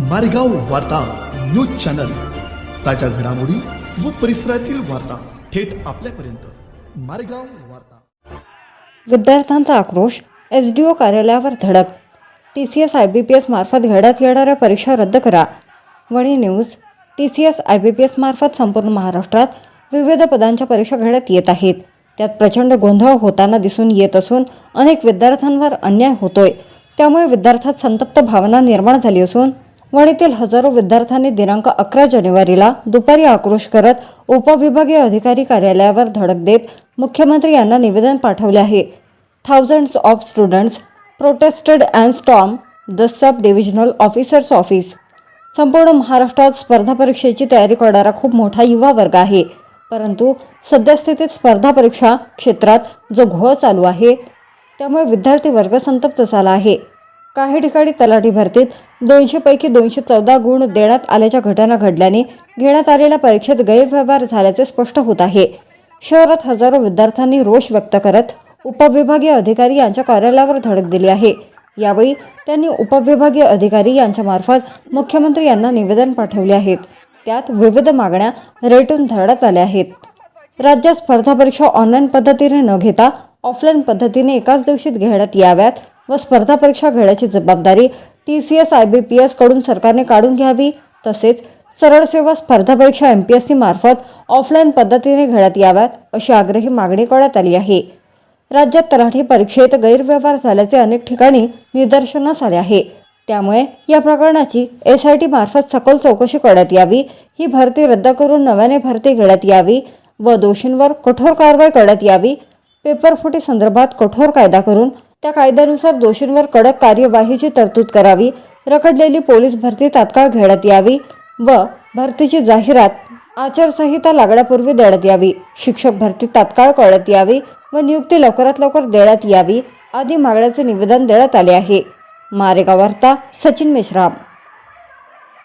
मारेगाव वार्ता news channel. ताज्या घडामोडी व परिसरातील वार्ता थेट आपल्यापर्यंत. मारेगाव वार्ता. विद्यार्थ्यांचा आक्रोश एस डी ओ कार्यालयावर धडक. T C S I B P S मार्फत घेण्यात येणाऱ्या परीक्षा रद्द करा. Wani news T C S I B P S मार्फत संपूर्ण महाराष्ट्रात विविध पदांच्या परीक्षा घेण्यात येत आहेत. त्यात प्रचंड गोंधळ होताना दिसून येत असून अनेक विद्यार्थ्यांवर अन्याय होतोय. त्यामुळे विद्यार्थ्यात संतप्त भावना निर्माण झाली असून वणीतील हजारो विद्यार्थ्यांनी दिनांक अकरा जानेवारीला दुपारी आक्रोश करत उपविभागीय अधिकारी कार्यालयावर धडक देत मुख्यमंत्री यांना निवेदन पाठवले आहे. Thousands of students protested and storm the sub divisional officers office संपूर्ण महाराष्ट्रात स्पर्धा परीक्षेची तयारी करणारा खूप मोठा युवा वर्ग आहे. परंतु सद्यस्थितीत स्पर्धा परीक्षा क्षेत्रात जो घोळ चालू आहे त्यामुळे विद्यार्थी वर्ग संतप्त झाला आहे. काही ठिकाणी तलाठी भरतीत दोनशेपैकी दोनशे चौदा गुण देण्यात आल्याच्या घटना घडल्याने घेण्यात आलेल्या परीक्षेत गैरव्यवहार झाल्याचे स्पष्ट होत आहे. शहरात हजारो विद्यार्थ्यांनी रोष व्यक्त करत उपविभागीय अधिकारी यांच्या कार्यालयावर धडक दिली आहे. यावेळी त्यांनी उपविभागीय अधिकारी यांच्यामार्फत मुख्यमंत्री यांना निवेदन पाठवले आहेत. त्यात विविध मागण्या रेटून धरण्यात आल्या आहेत. राज्यात स्पर्धा परीक्षा ऑनलाईन पद्धतीने न घेता ऑफलाईन पद्धतीने एकाच दिवशीत घेण्यात याव्यात व स्पर्धा परीक्षा घेण्याची जबाबदारी T C S I B P एसकडून सरकारने काढून घ्यावी. तसेच सरळ सेवा स्पर्धा परीक्षा एम पी एस सी मार्फत ऑफलाईन पद्धतीने घेण्यात याव्यात अशी आग्रही मागणी करण्यात आली आहे. राज्यात तलाठी परीक्षेत गैरव्यवहार झाल्याचे अनेक ठिकाणी निदर्शनास आले आहे. त्यामुळे या प्रकरणाची एस आय टी मार्फत सखोल चौकशी करण्यात यावी. ही भरती रद्द करून नव्याने भरती घेण्यात यावी व दोषींवर कठोर कारवाई करण्यात यावी. पेपरफुटी संदर्भात कठोर कायदा करून त्या कायद्यानुसार दोषींवर कडक कार्यवाहीची तरतूद करावी रखडलेली पोलीस भरती तात्काळ घेण्यात यावी व भरतीची जाहिरात आचारसंहिता लागण्यापूर्वी देण्यात यावी. शिक्षक भरती तात्काळ कळत यावी व नियुक्ती लवकरात लवकर देण्यात यावी आदी मागण्याचे निवेदन देण्यात आले आहे. मारेगाव वार्ता सचिन मेश्राम